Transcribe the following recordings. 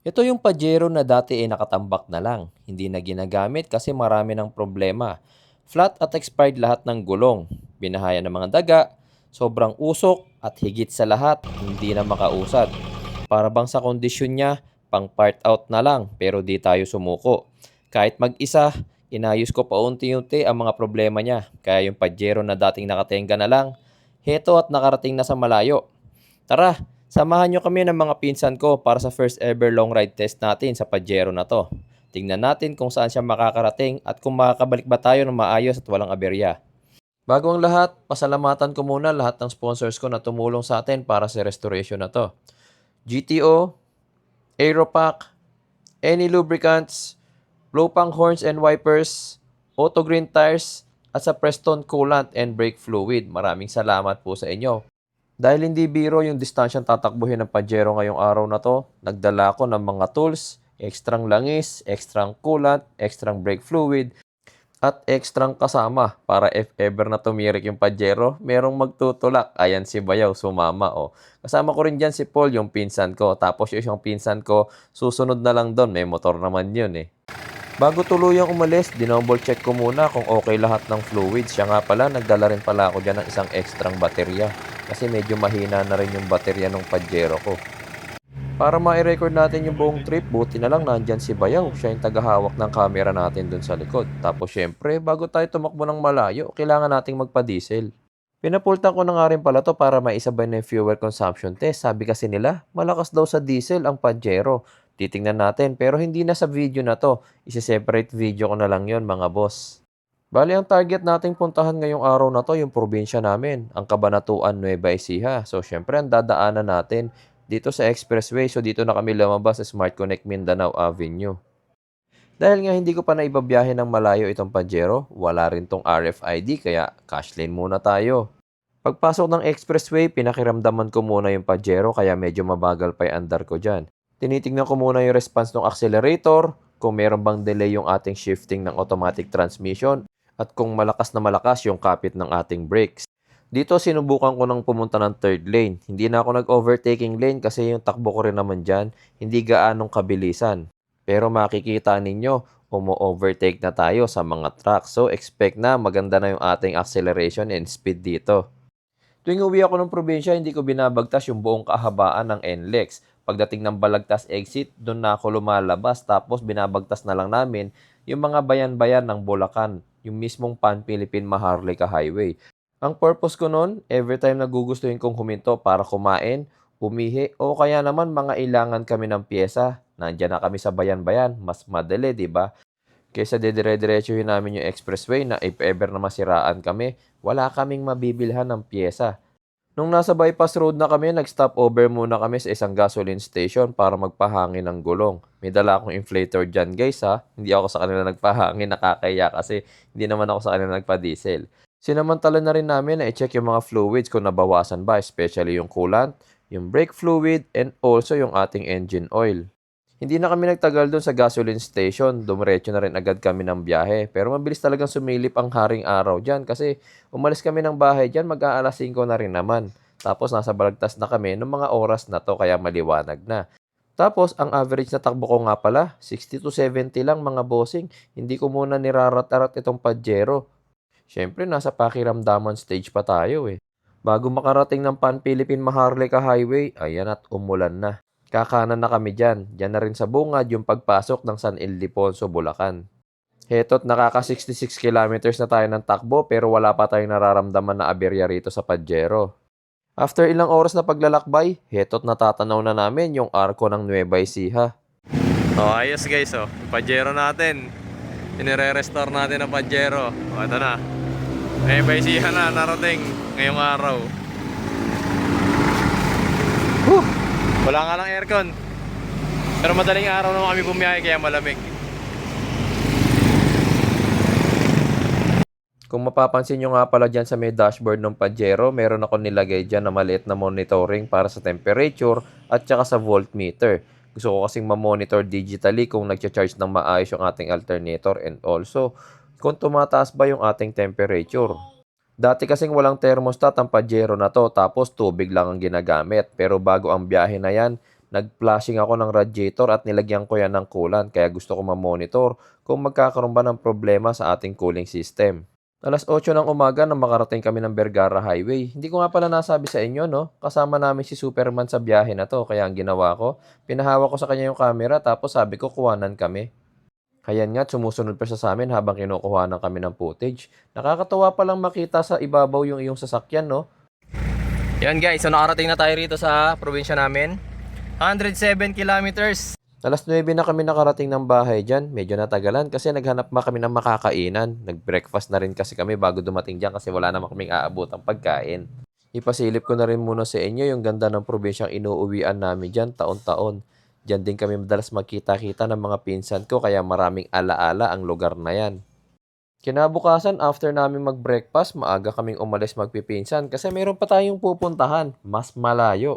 Ito yung Pajero na dati ay nakatambak na lang. Hindi na ginagamit kasi marami ng problema. Flat at expired lahat ng gulong. Binahaya ng mga daga, sobrang usok at higit sa lahat, hindi na makausad. Para bang sa kondisyon niya, pang part out na lang pero di tayo sumuko. Kahit mag-isa, inayos ko paunti-unti ang mga problema niya. Kaya yung Pajero na dating nakatenga na lang, heto at nakarating na sa malayo. Tara, samahan nyo kami ng mga pinsan ko para sa first ever long ride test natin sa Pajero na to. Tingnan natin kung saan siya makakarating at kung makakabalik ba tayo ng maayos at walang aberya. Bago ang lahat, pasalamatan ko muna lahat ng sponsors ko na tumulong sa atin para sa restoration na to. GTO, Aeropack, Any Lubricants, Blowpang Horns and Wipers, Auto Green Tires, at sa Preston Coolant and Brake Fluid. Maraming salamat po sa inyo. Dahil hindi biro yung distansyang tatakbuhin ng Pajero ngayong araw na to, nagdala ko ng mga tools, ekstrang langis, ekstrang coolant, ekstrang brake fluid, at ekstrang kasama para if ever na tumirik yung Pajero, merong magtutulak. Ayan si Bayaw, sumama o. Kasama ko rin dyan si Paul, yung pinsan ko. Tapos yung isang pinsan ko, susunod na lang doon. May motor naman yun eh. Bago tuluyang umalis, dinoble check ko muna kung okay lahat ng fluids. Siya nga pala, nagdala rin pala ako dyan ng isang ekstrang baterya. Kasi medyo mahina na rin yung baterya ng Pajero ko. Para ma-record natin yung buong trip, buti na lang nandyan si Bayaw. Siya yung tagahawak ng camera natin dun sa likod. Tapos syempre, bago tayo tumakbo ng malayo, kailangan nating magpa-diesel. Pinapultan ko na nga rin pala to para maisabay na yung fuel consumption test. Sabi kasi nila, malakas daw sa diesel ang Pajero. Titingnan natin, pero hindi na sa video na to. Isi-separate video ko na lang yon mga boss. Bali, ang target nating puntahan ngayong araw na to, yung probinsya namin, ang Kabanatuan, Nueva Ecija. So, syempre, ang dadaanan natin dito sa expressway. So, dito na kami lumabas sa Smart Connect Mindanao Avenue. Dahil nga hindi ko pa naibabiyahe ng malayo itong Pajero, wala rin tong RFID kaya cash lane muna tayo. Pagpasok ng expressway, pinakiramdaman ko muna yung Pajero kaya medyo mabagal pa yung andar ko dyan. Tinitingnan ko muna yung response ng accelerator, kung meron bang delay yung ating shifting ng automatic transmission, at kung malakas na malakas yung kapit ng ating brakes. Dito sinubukan ko nang pumunta ng third lane. Hindi na ako nag-overtaking lane kasi yung takbo ko rin naman dyan, hindi gaanong kabilisan. Pero makikita ninyo, umo-overtake na tayo sa mga truck. So expect na maganda na yung ating acceleration and speed dito. Tuwing uwi ako ng probinsya, hindi ko binabagtas yung buong kahabaan ng NLEX. Pagdating ng Balagtas exit, doon na ako lumalabas. Tapos binabagtas na lang namin yung mga bayan-bayan ng Bulacan, yung mismong Pan-Philippine Maharlika Highway. Ang purpose ko noon, every time nagugustuhin kong huminto para kumain, umihi, o kaya naman mga ilangan kami ng pyesa. Nandiyan na kami sa bayan-bayan, mas madali, di ba? Kaysa didire-diretsuhin namin yung expressway na if ever na masiraan kami, wala kaming mabibilhan ng pyesa. Nung nasa bypass road na kami, nag-stop over muna kami sa isang gasoline station para magpahangin ng gulong. May dala akong inflator dyan guys ha. Hindi ako sa kanila nagpahangin, nakakaya kasi hindi naman ako sa kanila nagpa-diesel. Sinamantala na rin namin na i-check yung mga fluids kung nabawasan ba, especially yung coolant, yung brake fluid, and also yung ating engine oil. Hindi na kami nagtagal doon sa gasoline station, dumiretso na rin agad kami ng biyahe. Pero mabilis talagang sumilip ang haring araw dyan kasi umalis kami ng bahay dyan, mag-aalas 5 na rin naman. Tapos nasa balagtas na kami ng mga oras na to kaya maliwanag na. Tapos ang average na takbo ko nga pala, 60 to 70 lang mga bossing. Hindi ko muna nirarat-arat itong Pajero. Siyempre nasa pakiramdaman stage pa tayo eh. Bago makarating ng Pan-Philippine Maharlika Highway, ayan at umulan na. Kakanan na kami dyan. Dyan na rin sa bungad yung pagpasok ng San Ildefonso, Bulacan. Heto't nakaka 66 kilometers na tayo ng takbo pero wala pa tayong nararamdaman na aberya rito sa Pajero. After ilang oras na paglalakbay, heto't natatanaw na namin yung arko ng Nueva Ecija. Oh, ayos guys oh. Pajero natin. Inire-restore natin ang Pajero. O, ito na. Nueva Ecija na narating ngayong araw. Wala nga lang aircon. Pero madaling araw naman kami bumiyahe kaya malamig. Kung mapapansin nyo nga pala dyan sa may dashboard ng Pajero, meron ako nilagay dyan na maliit na monitoring para sa temperature at saka sa voltmeter. Gusto ko kasing ma-monitor digitally kung nag-charge ng maayos yung ating alternator and also kung tumataas ba yung ating temperature. Dati kasing walang thermostat ang Pajero na to tapos tubig lang ang ginagamit. Pero bago ang biyahe na yan, Nag-flashing ako ng radiator at nilagyan ko yan ng coolant kaya gusto ko ma-monitor kung magkakaroon ba ng problema sa ating cooling system. Alas 8 ng umaga nang makarating kami ng Vergara Highway. Hindi ko nga pala nasabi sa inyo, no? Kasama namin si Superman sa biyahe na to. Kaya ang ginawa ko, pinahawak ko sa kanya yung camera tapos sabi ko kuwanan kami. Kaya nga, sumusunod pa siya sa amin habang kinukuhanan kami ng footage. Nakakatawa palang makita sa ibabaw yung iyong sasakyan, no? Yan guys, so nakarating na tayo rito sa probinsya namin. 107 kilometers. Alas 9 na kami nakarating ng bahay dyan. Medyo natagalan kasi naghanap pa kami ng makakainan. Nag-breakfast na rin kasi kami bago dumating dyan kasi wala naman kaming aabot ang pagkain. Ipasilip ko na rin muna sa inyo yung ganda ng probinsyang inuuwian namin dyan taon-taon. Dyan din kami madalas magkita-kita ng mga pinsan ko kaya maraming alaala ang lugar na yan. Kinabukasan, after namin mag-breakfast, maaga kaming umalis magpipinsan kasi meron pa tayong pupuntahan, mas malayo.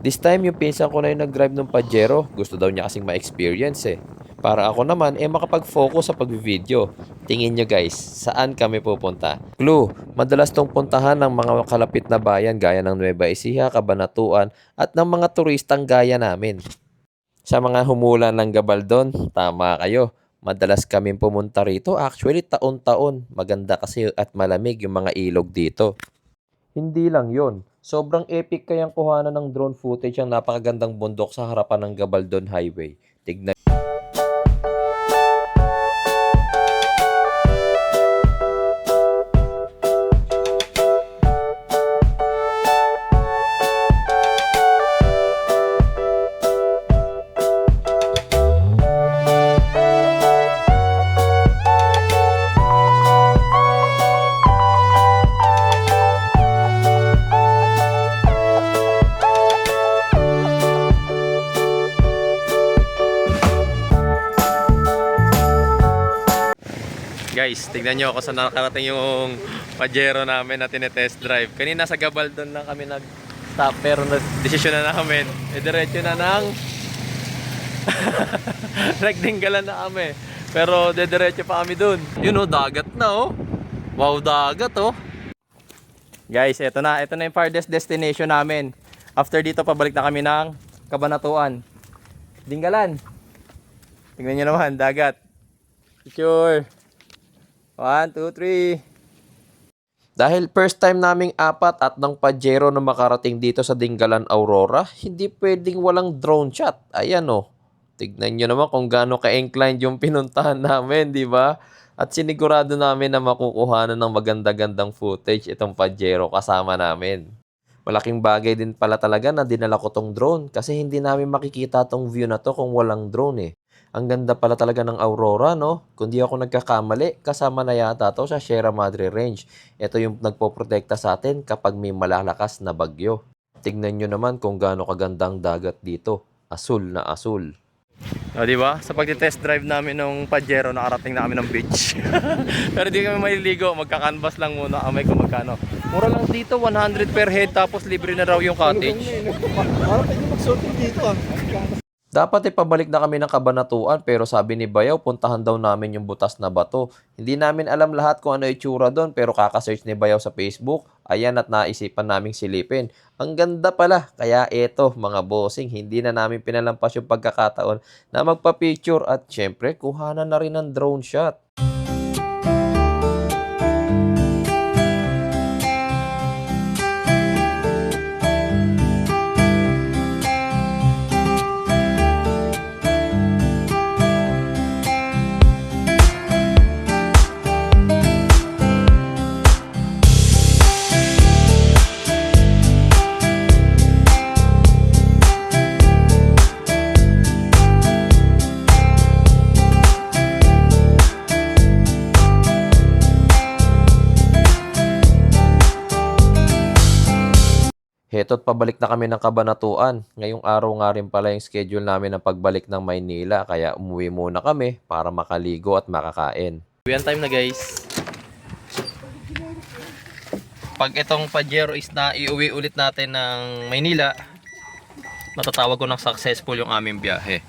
This time, yung pinsan ko na yung nag-drive ng Pajero. Gusto daw niya kasing ma-experience eh. Para ako naman, eh makapag-focus sa pag-video. Tingin nyo guys, saan kami pupunta? Clue, madalas tong puntahan ng mga kalapit na bayan gaya ng Nueva Ecija, Cabanatuan, at ng mga turistang gaya namin. Sa mga humulan ng Gabaldon, tama kayo. Madalas kami pumunta rito. Actually, taon-taon. Maganda kasi at malamig yung mga ilog dito. Hindi lang yon. Sobrang epic kayang kuhanan ng drone footage ang napakagandang bundok sa harapan ng Gabaldon Highway. Tignan Guys, tignan nyo ako sa nakarating yung Pajero namin na tinetest drive. Kanina sa Gabaldon lang kami nag-stop pero nag-desisyon na namin. E diretso na ng... Nagdinggalan na kami. Pero dediretso pa kami dun. Yun oh, dagat na oh. Wow, dagat oh. Guys, eto na. Eto na yung farthest destination namin. After dito, pabalik na kami ng Kabanatuan. Dinggalan. Tingnan nyo naman, dagat. Picture. One, two, three. Dahil first time naming apat at ng Pajero na makarating dito sa Dingalan Aurora, hindi pwedeng walang drone shot. Ayan o. Tignan nyo naman kung gaano ka-inclined yung pinuntahan namin, di ba? At sinigurado namin na makukuhanan ng maganda-gandang footage itong Pajero kasama namin. Malaking bagay din pala talaga na dinala ko tong drone kasi hindi namin makikita tong view na to kung walang drone eh. Ang ganda pala talaga ng Aurora, no? Kung di ako nagkakamali, kasama na yata to sa Sierra Madre Range. Ito yung nagpoprotekta sa atin kapag may malalakas na bagyo. Tignan nyo naman kung gaano kagandang dagat dito. Asul na asul. O, di ba? Sa pagti-test drive namin ng Pajero, nakarating na kami ng beach. Pero di kami maliligo, magka-canvas lang muna kami kung magkano. Mura lang dito, 100 per head, tapos libre na raw yung cottage. Dapat ipabalik na kami ng kabanatuan pero sabi ni Bayaw puntahan daw namin yung butas na bato. Hindi namin alam lahat kung ano itsura doon pero kakasearch ni Bayaw sa Facebook. Ayan at naisipan naming silipin. Ang ganda pala. Kaya eto mga bossing, hindi na namin pinalampas yung pagkakataon na magpa-picture at syempre kuhanan na rin ng drone shot. Heto't pabalik na kami ng Kabanatuan. Ngayong araw nga rin pala yung schedule namin ng pagbalik ng Maynila kaya umuwi muna kami para makaligo at makakain. Uwian time na guys. Pag itong Pajero is na iuwi ulit natin ng Maynila, matatawag ko ng successful yung aming biyahe.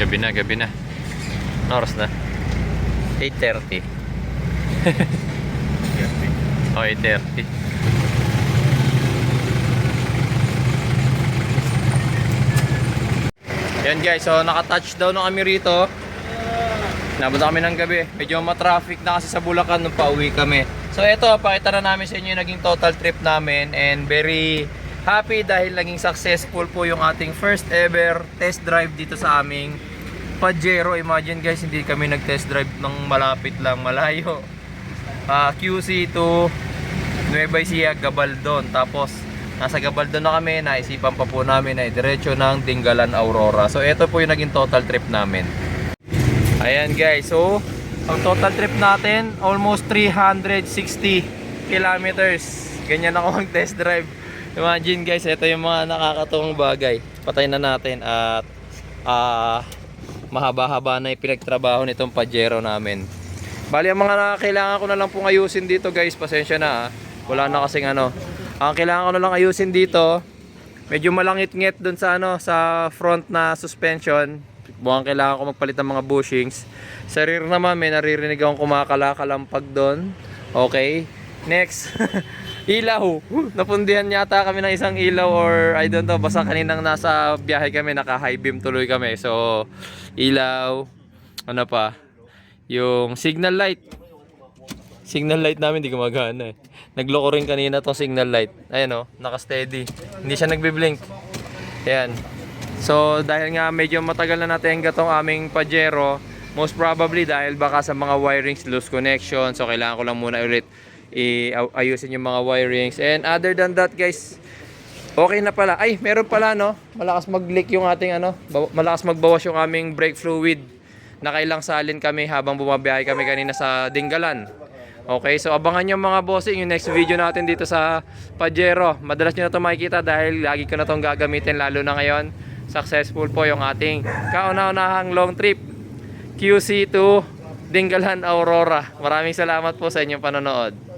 Gabi na, gabi na. Anong oras na? 8.30. oh, 8.30. Yan guys, so naka-touchdown na kami rito. Nabot kami ng gabi. Medyo ma-traffic na kasi sa Bulacan nung pauwi kami. So ito, pakita na namin sa inyo yung naging total trip namin and very happy dahil naging successful po yung ating first ever test drive dito sa aming Pajero. Imagine guys, hindi kami nag-test drive ng malapit lang, malayo. Ah, QC to Nueva Ecija, Gabaldon. Tapos nasa Gabaldon na kami, naisipan pa po namin na diretso ng Dingalan, Aurora. So ito po yung naging total trip namin. Ayan guys, so ang total trip natin almost 360 kilometers. Ganyan ako mag-test drive. Imagine guys, ito yung mga nakakatuwang bagay. Patay na natin at ah mahaba-haba na yung pinagtrabaho nitong Pajero namin. Bali, ang mga kailangan ko na lang pong ayusin dito guys, pasensya na ah. Wala na kasing ano. Ang kailangan ko na lang ayusin dito, medyo malangit-ngit dun sa ano, sa front na suspension. Mukhang kailangan ko magpalit ng mga bushings. Sa rear naman, may naririnig akong kumakala-kalampag doon. Okay. Next. ilaw. Napundihan yata kami ng isang ilaw or I don't know. Basta kaninang nasa biyahe kami, naka-high beam tuloy kami. So, ilaw. Ano pa? Yung signal light. Signal light namin di gumagana eh. Nagloko rin kanina tong signal light. Ayan oh, naka-steady. Hindi siya nagbi-blink. Ayan. So dahil nga medyo matagal na natin gatong aming Pajero, most probably dahil baka sa mga wirings loose connection. So kailangan ko lang muna ulit i-ayusin yung mga wirings. And other than that guys, okay na pala. Ay, meron pala no. Malakas mag-leak yung ating ano, malakas magbawas yung aming brake fluid. Nakailang salin kami habang bumabiyahe kami kanina sa Dingalan. Okay, so abangan nyo mga bossing yung next video natin dito sa Pajero. Madalas nyo na ito makikita dahil lagi ko na itong gagamitin lalo na ngayon. Successful po yung ating kauna-unahang long trip QC to Dingalan Aurora. Maraming salamat po sa inyong panonood.